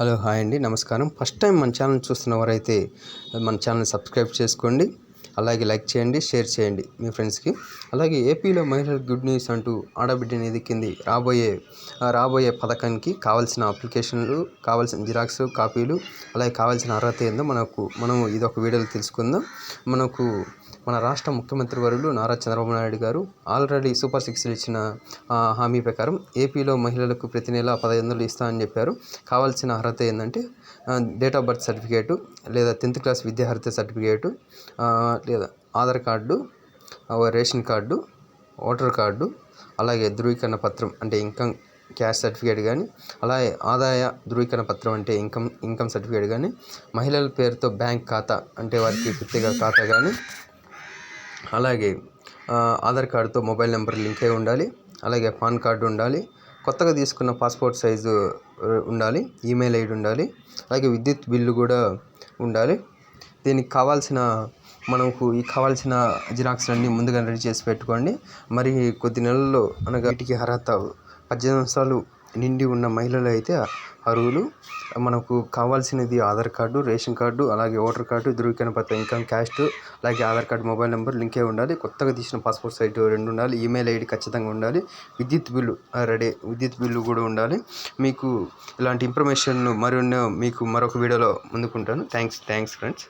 Hello hi అండి. నమస్కారం. First time మన ఛానల్ చూస్తున్న వారైతే మన ఛానల్ సబ్స్క్రైబ్ చేసుకోండి. అలాగే లైక్ చేయండి షేర్ చేయండి మీ ఫ్రెండ్స్కి. అలాగే ఏపీలో మహిళలకు గుడ్ న్యూస్ అంటూ ఆడబిడ్డ నిధి కింది రాబోయే రాబోయే పథకానికి కావాల్సిన అప్లికేషన్లు కావాల్సిన జిరాక్స్ కాపీలు అలాగే కావాల్సిన అర్హత ఏందో మనకు మనం ఇది ఒక వీడియోలో తెలుసుకుందాం. మనకు మన రాష్ట్ర ముఖ్యమంత్రి వరులు నారా చంద్రబాబు నాయుడు గారు ఆల్రెడీ సూపర్ సిక్స్లు ఇచ్చిన హామీ ప్రకారం ఏపీలో మహిళలకు ప్రతి నెల పదహైదు వందలు ఇస్తామని చెప్పారు. కావాల్సిన అర్హత ఏంటంటే డేట్ ఆఫ్ బర్త్ సర్టిఫికేటు లేదా టెన్త్ క్లాస్ విద్యార్హత సర్టిఫికేటు లేదా Aadhaar card ration card voter card అలాగే ధృవీకరణ పత్రం అంటే ఇన్కమ్ క్యాష్ సర్టిఫికేట్ కానీ అలాగే ఆదాయ ధృవీకరణ పత్రం అంటే ఇన్కమ్ ఇన్కమ్ సర్టిఫికేట్ కానీ మహిళల పేరుతో బ్యాంక్ ఖాతా అంటే వారికి ప్రత్యేక ఖాతా కానీ అలాగే ఆధార్ కార్డుతో మొబైల్ నెంబర్ లింక్ అయి ఉండాలి అలాగే పాన్ కార్డు ఉండాలి కొత్తగా తీసుకున్న పాస్పోర్ట్ సైజు ఉండాలి ఈమెయిల్ ఐడి ఉండాలి అలాగే విద్యుత్ బిల్లు కూడా ఉండాలి. దీనికి కావాల్సిన మనకు ఈ కావాల్సిన జిరాక్స్ అన్నీ ముందుగా రెడీ చేసి పెట్టుకోండి. మరి కొద్ది నెలల్లో అనగా వీటికి అర్హత పద్దెనిమిది సంవత్సరాలు నిండి ఉన్న మహిళలు అయితే అర్హులు. మనకు కావాల్సినది ఆధార్ కార్డు రేషన్ కార్డు అలాగే ఓటర్ కార్డు ధృవీకరణ పత్రం ఇన్కమ్ క్యాస్ట్ అలాగే Aadhaar card mobile number link అయి ఉండాలి. కొత్తగా తీసిన పాస్పోర్ట్ సైట్ రెండు ఉండాలి. ఈమెయిల్ ఐడి ఖచ్చితంగా ఉండాలి. విద్యుత్ బిల్లు రెడీ విద్యుత్ బిల్లు కూడా ఉండాలి. మీకు ఇలాంటి ఇన్ఫర్మేషన్ మరిన్న మీకు మరొక వీడియోలో ముందుకుంటాను. Thanks thanks friends.